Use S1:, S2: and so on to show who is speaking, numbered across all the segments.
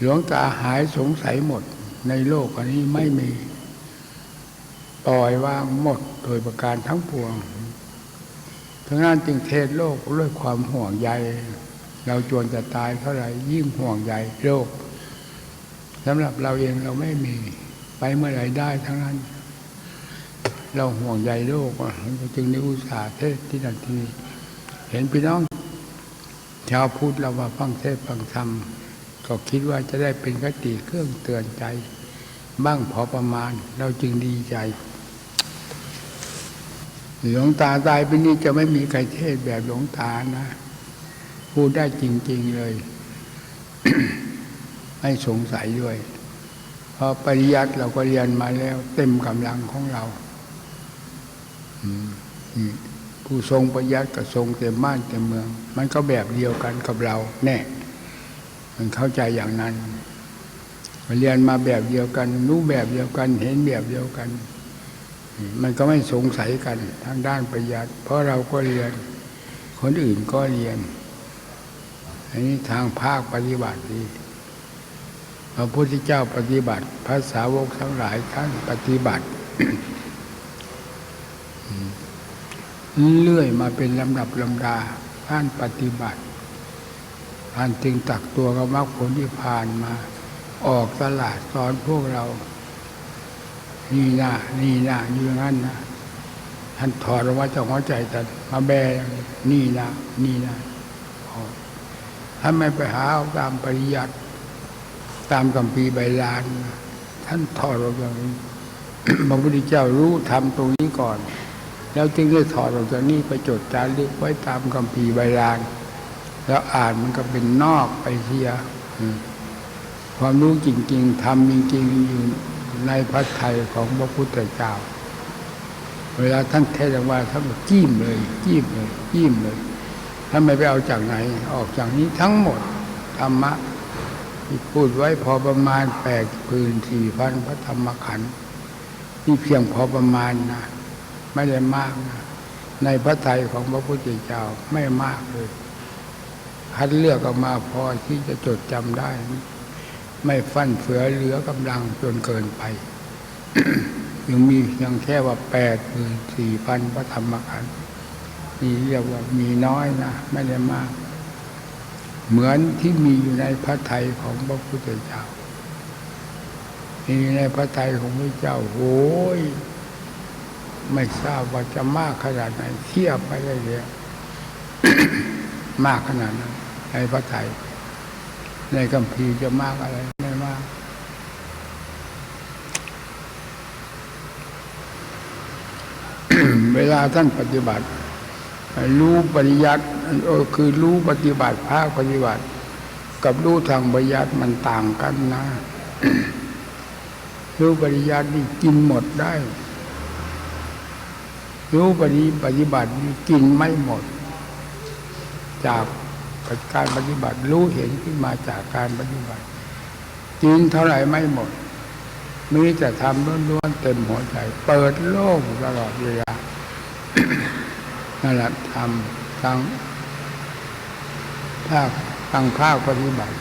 S1: หลวงตาหายสงสัยหมดในโลกอันนี้ไม่มี ปล่อยวางหมดโดยประการทั้งปวงทั้งนั้นจึงเทศโลกด้วยความห่วงใย เราจวนจะตายเท่าไหร่ยิ่งห่วงใยโลกสำหรับเราเองเราไม่มีไปเมื่อไรได้ทั้งนั้น เราห่วงใยโลกจึงได้อุตสาเทศที่นั่นที่นี่เห็นพี่น้อง ชาวพุทธเรามาฟังเทศฟังธรรม ก็คิดว่าจะได้เป็นคติเครื่องเตือนใจ บ้างพอประมาณเราจึงดีใจหลวงตาตายไปนี้จะไม่มีใครเทศแบบหลวงตานะ พูดได้จริง ๆเลย ไม่สงสัยด้วย เพราะปริยัติเราก็เรียนมาแล้ว เต็มกำลังของเราผู้ทรงปริยัติกับทรงเต็มบ้านเต็มเมือง มันก็แบบเดียวกันกับเรา แน่ มันเข้าใจอย่างนั้นเรียนมาแบบเดียวกัน รู้แบบเดียวกัน เห็นแบบเดียวกัน มันก็ไม่สงสัยกันทางด้านปริยัติเพราะเราก็เรียน คนอื่นก็เรียน อันนี้ทางภาคปฏิบัติดีพระพุทธเจ้าปฏิบัติ พระสาวกทั้งหลายท่านปฏิบัติเลื่อยมาเป็นลำดับลำดาท่านปฏิบัติ ท่านจึงตักตัวกับมรรคผลที่ผ่านมา ออกตลาดสอนพวกเรา นี่นะนี่นะอยู่อย่างนั้นนะท่านถอดออกมาจากหัวใจท่านมาแบนี่นะนี่นะถ้านไม่ไปหาตามปริยัติตามกัมพีใบลาน ท่านถอดออกจากนี้พระพุทธเจ้ารู้ทำตรงนี้ก่อน แล้วจึงได้ถอดออกจากนี้ไปจดจารึกไว้ตามกัมพีใบลาน แล้วอ่านมันก็เป็นนอกไปเสียอืมความรู้จริงๆทำจริงๆอยู่ในพระทัยของพระพุทธเจ้า เวลาท่านเทศน์ออกมาท่านก็จิ้มเลยจิ้มเลยจิ้มเลยท่านไม่ไปเอาจากไหน ออกจากนี้ทั้งหมดธรรมะที่พูดไว้พอประมาณแปดพื้นสี่พันพระธรรมขันธ์นี่เพียงพอประมาณนะไม่ได้มากนะในพระทัยของพระพุทธเจ้าไม่มากเลย คัดเลือกออกมาพอที่จะจดจำได้ ไม่ฟั่นเฟือเหลือกำลังจนเกินไปยังมีเพียงแค่ว่าแปดหมื่นสี่พันพระธรรมขันธ์นี่เรียกว่ามีน้อยนะไม่ได้มาก เหมือนที่มีอยู่ในพระไทยของพระพุทธเจ้ามีในพระไทยของพระเจ้าโอ้ยไม่ทราบว่าจะมากขนาดไหนเทียบไปได้เลยมากขนาดนั้น ในพระไทยในคัมภีจะมากอะไรไม่มากเวลาท่านปฏิบัติ รู้ปริยัติคือรู้ปฏิบัติภาคปฏิบัติ กับรู้ทางปริยัติมันต่างกันนะรู้ปริยัตินี่กินหมดได้ รู้ปฏิปฏิบัตินี่กินไม่หมด จาก การปฏิบัติรู้เห็นขึ้นมาจากการปฏิบัติกินเท่าไหร่ไม่หมด มีแต่ทำล้วนๆเต็มหัวใจ เปิดโลกตลอดเวลานั่นแหละทำทางภาคทางภาคปฏิบัติ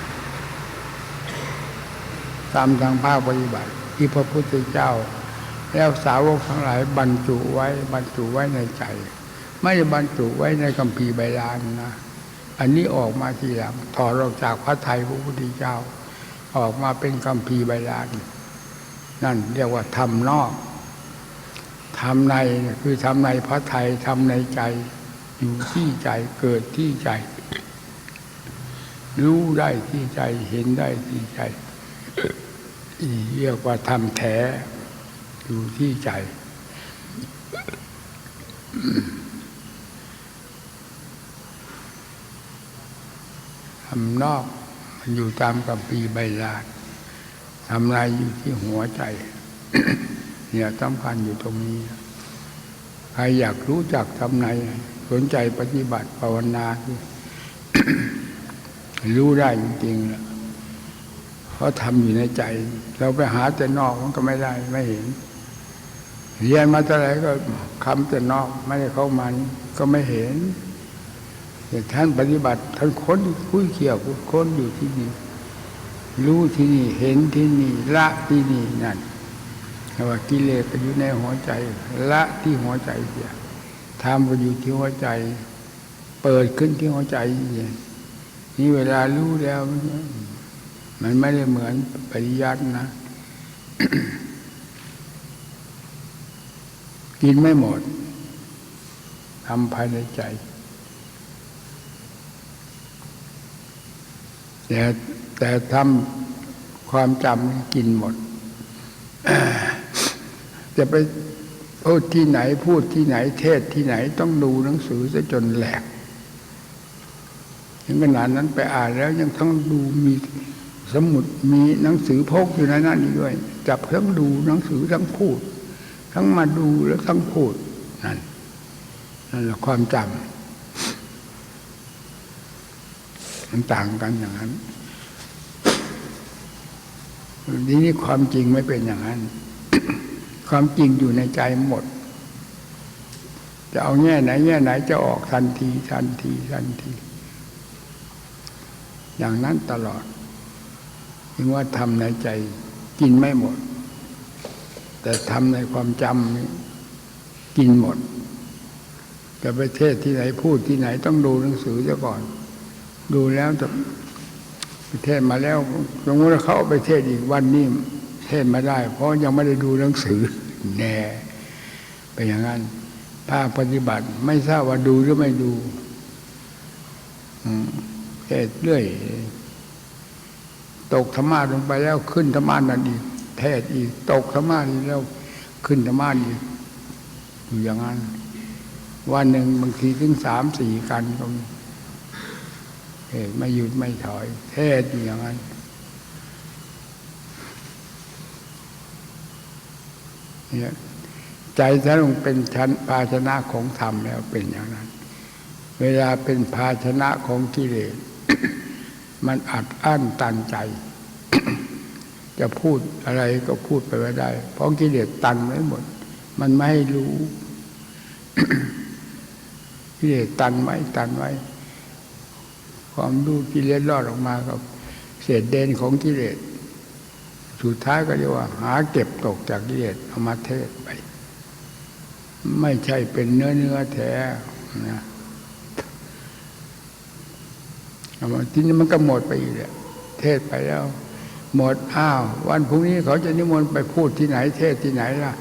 S1: ตามทางภาคปฏิบัติ ที่พระพุทธเจ้า แล้วสาวกทั้งหลายบรรจุไว้บรรจุไว้ในใจ ไม่ได้บรรจุไว้ในคัมภีร์ใบลานนะ อันนี้ออกมาทีหลังถอดออกจากพระไทยพระพุทธเจ้า ออกมาเป็นคัมภีใบลานนั่นเรียกว่าทำนอกทำในคือทำในพระไทยทำในใจอยู่ที่ใจเกิดที่ใจ รู้ได้ที่ใจเห็นได้ที่ใจเรียกว่าทำแท้อยู่ที่ใจำนอก มันอยู่ตามกับปีใบลานทำในอยู่ที่หัวใจ เนี่ยสำคัญอยู่ตรงนี้ใครอยากรู้จักทำในสนใจปฏิบัติภาวนารู้ได้จริงๆแล้วเพราะทำอยู่ในใจ เราไปหาแต่นอกมันก็ไม่ได้ไม่เห็นเรียนมาเท่าไหร่ก็คำแต่นอกไม่ได้เข้ามันก็ไม่เห็น แต่ท่านปฏิบัติท่านค้นคุยเขี่ยวค้นอยู่ที่นี่ รู้ที่นี่เห็นที่นี่ ละที่นี่นั่นแต่ว่ากิเลสก็อยู่ในหัวใจ ละที่หัวใจเสียทำก็อยู่ที่หัวใจ เปิดขึ้นที่หัวใจนี่เวลารู้แล้ว มันไม่ได้เหมือนปริยัตินะ กินไม่หมดทำภายในใจ แต่แต่ทำความจำกินหมด จะไปพูดที่ไหนพูดที่ไหนเทศที่ไหนต้องดูหนังสือซะจนแหลกถึงขนาดนั้นไปอ่านแล้วยังต้องดูมีสมุดมีหนังสือพกอยู่ในนั้นด้วย จับทั้งดูหนังสือทั้งพูด ทั้งมาดูแล้วทั้งพูดนั่นนั่นแหละความจำ มันต่างกันอย่างนั้นทีนี้ความจริงไม่เป็นอย่างนั้น ความจริงอยู่ในใจหมด จะเอาแง่ไหน แง่ไหนจะออกทันทีทันทีทันที อย่างนั้นตลอดถึงว่าทำในใจกินไม่หมด แต่ทำในความจำกินหมดจะไปเทศที่ไหนพูดที่ไหนต้องดูหนังสือซะก่อน ดูแล้วจะไปเทศมาแล้วสมมติว่าเขาไปเทศอีกวันนี้เทศมาได้ เพราะยังไม่ได้ดูหนังสือแน่เป็นอย่างนั้นภาคปฏิบัติ ไม่ทราบว่าดูหรือไม่ดูเทศเรื่อย ตกธรรมะลงไปแล้วขึ้นธรรมะนั่นอีก เทศอีก ตกธรรมะนี่แล้วขึ้นธรรมะอีกอยู่อย่างนั้น วันหนึ่งบางทีถึงสามสี่กันก็มี เทศไม่หยุดไม่ถอย เทศอยู่อย่างนั้น เนี่ยใจถ้าลงเป็นชั้นภาชนะของธรรมแล้วเป็นอย่างนั้น เวลาเป็นภาชนะของกิเลสมันอัดอั้นตันใจ จะพูดอะไรก็พูดไปไม่ได้ เพราะกิเลสตันไว้หมด มันไม่ให้รู้กิเลสตันไว้ตันไว้ ความรู้กิเลสรอดออกมากับ เศษเด่นของกิเลสสุดท้ายก็เรียกว่า หาเก็บตกจากกิเลสเอามาเทศไป ไม่ใช่เป็นเนื้อเนื้อแท้นะทีนี้มันก็หมดไปอีกแหละเทศไปแล้ว หมดอ้าว วันพรุ่งนี้เขาจะนิมนต์ไปพูดที่ไหน เทศที่ไหนล่ะ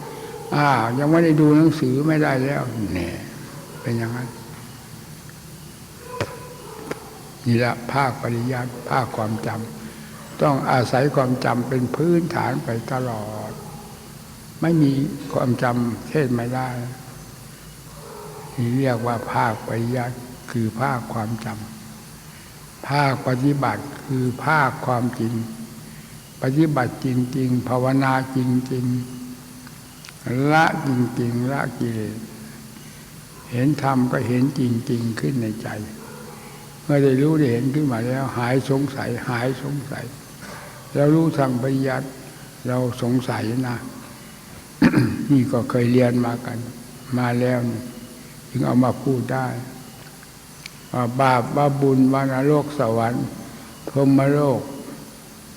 S1: อ้าวยังไม่ได้ดูหนังสือไม่ได้แล้วเนี่ยเป็นอย่างนั้น นี่ละภาคปริยัติภาคความจำต้องอาศัยความจำเป็นพื้นฐานไปตลอด ไม่มีความจำเทศไม่ได้นี่เรียกว่าภาคปริยัติคือภาคความจำภาคปฏิบัติคือภาคความจริง ปฏิบัติจริง ๆ ภาวนาจริง ๆ ละจริง ๆ ละกิเลสเห็นธรรมก็เห็นจริง ๆ ขึ้นในใจ มื่อได้รู้ได้เห็นขึ้นมาแล้ว หายสงสัย หายสงสัย เรารู้ทางปริยัติเราสงสัยนะ นี่ก็เคยเรียนมากัน มาแล้วจึงเอามาพูดได้ว่าบาปว่าบุญวานรกสวรรค์พรมโลก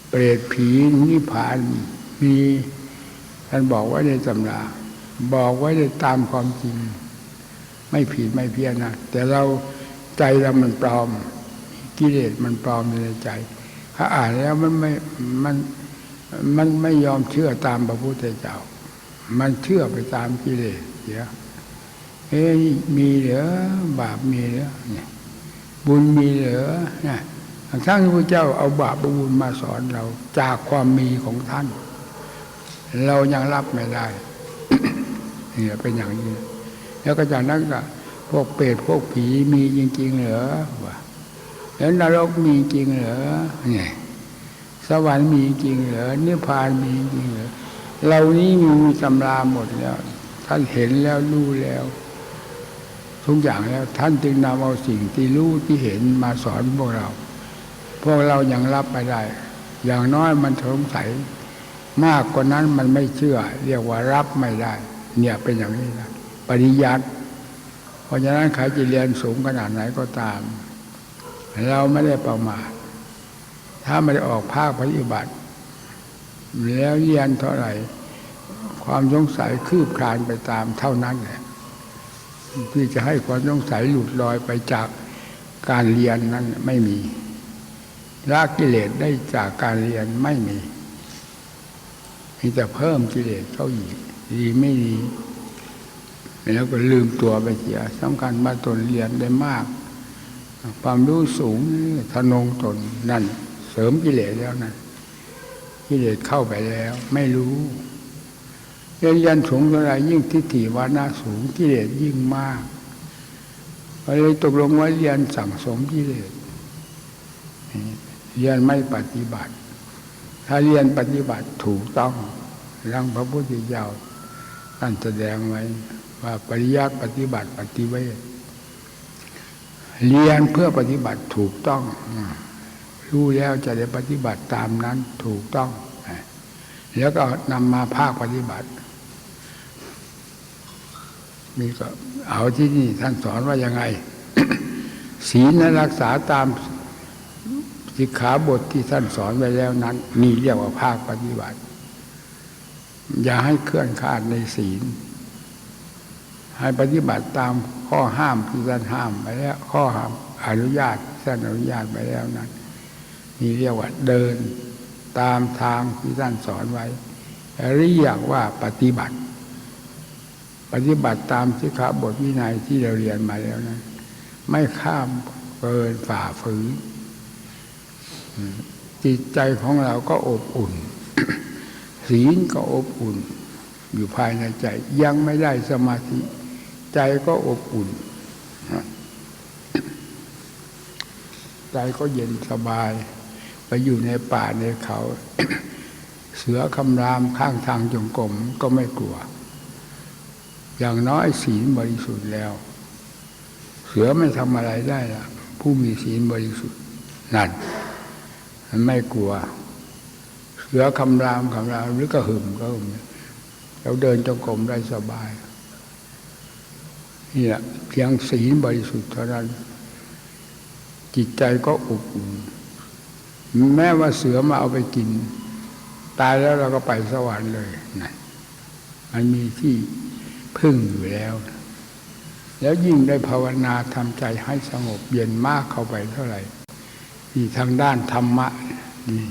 S1: เปรตผีนิพพานมีท่านบอกไว้ในตำราบอกไว้ในตามความจริง ไม่ผิดไม่เพี้ยนนะแต่เรา ใจเรามันปลอม กิเลสมันปลอมอยู่ในใจถ้าอ่านแล้วมันไม่มันมันไม่ยอมเชื่อตามพระพุทธเจ้า มันเชื่อไปตามกิเลสเสียเอ้ยมีเหรือบาปมีเหรือเนี่ยบุญมีเหรือเนี่ยทั้งที่พระเจ้าเอาบาปบุญมาสอนเรา จากความมีของท่าน เรายังรับไม่ได้เนี่ยเป็นอย่างนี้ แล้วก็จากนั้นก็ พวกเปรตพวกผีมีจริง ๆ เหรอวะแล้วนรกมีจริงเหรอเนี่ยสวรรค์มีจริงเหรอนิพพานมีจริงเหรอเรานี้มีตำราหมดแล้ว ท่านเห็นแล้วรู้แล้ว ทุกอย่างแล้ว ท่านจึงนำเอาสิ่งที่รู้ที่เห็นมาสอนพวกเรา พวกเรายังรับไม่ได้ อย่างน้อยมันสงสัย มากกว่านั้นมันไม่เชื่อ เรียกว่ารับไม่ได้ เนี่ยเป็นอย่างนี้นะปริยัติ ราะฉะนั้นใครจะเรียนสูงขนาดไหนก็ตาม เราไม่ได้ประมาทถ้าไม่ได้ออกภาคปฏิบัติ แล้วเรียนเท่าไหร่ ความสงสัยคืบคลานไปตามเท่านั้นแหละที่จะให้ความสงสัยหลุดลอยไปจากการเรียนนั้นไม่มีละกิเลสได้จากการเรียนไม่มีมีแต่เพิ่มกิเลสเข้าอีกดีไม่ดี แล้วก็ลืมตัวไปเสียสำคัญมาตนเรียนได้มาก ความรู้สูงทะนงตนนั่น เสริมกิเลสแล้วนั่นกิเลสเข้าไปแล้ว ไม่รู้เรียนยันสูงเท่าไรยิ่งทิฏฐิวานาสูงกิเลสยิ่งมากก็เลยตกลงว่าเรียนสั่งสมกิเลสเรียนไม่ปฏิบัติ ถ้าเรียนปฏิบัติถูกต้องรังพระพุทธเจ้าท่านแสดงไว้ ว่าปริยัติปฏิบัติปฏิเวทเรียนเพื่อปฏิบัติถูกต้องรู้แล้วจะได้ปฏิบัติตามนั้นถูกต้อง แล้วก็นำมาภาคปฏิบัติมีก็เอาที่นี่ท่านสอนว่ายังไงศีลนั้นรักษาตามสิกขาบทที่ท่านสอนไว้แล้วนั้นนี่เรียกว่าภาคปฏิบัติ อย่าให้เคลื่อนคาดในศีล ให้ปฏิบัติตามข้อห้ามที่ท่านห้ามไปแล้วข้อห้ามอนุญาตที่ท่านอนุญาตไปแล้วนั้นนี่เรียกว่าเดินตามทางที่ท่านสอนไว้เรียกว่าปฏิบัติ ปฏิบัติตามสิกขาบทวินัยที่เราเรียนมาแล้วนะไม่ข้ามเกินฝ่าฝืนจิตใจของเราก็อบอุ่น ศีลก็อบอุ่น อยู่ภายในใจยังไม่ได้สมาธิ ใจก็อบอุ่น ใจก็เย็นสบาย ไปอยู่ในป่าในเขา เสือคำรามข้างทางจงกรมก็ไม่กลัว อย่างน้อยศีลบริสุทธิ์แล้ว เสือไม่ทำอะไรได้ละผู้มีศีลบริสุทธิ์นั่นมันไม่กลัว เสือคำรามคำรามหรือก็หึมก็หึมเราเดินจงกรมได้สบาย นี่แหละเพียงศีลบริสุทธิ์เท่านั้นจิตใจก็อบอุ่นแม้ว่าเสือมาเอาไปกิน ตายแล้วเราก็ไปสวรรค์เลยนั่นมันมีที่พึ่งอยู่แล้ว แล้วยิ่งได้ภาวนาทำใจให้สงบเย็นมากเข้าไปเท่าไหร่ที่ทางด้านธรรมะนี่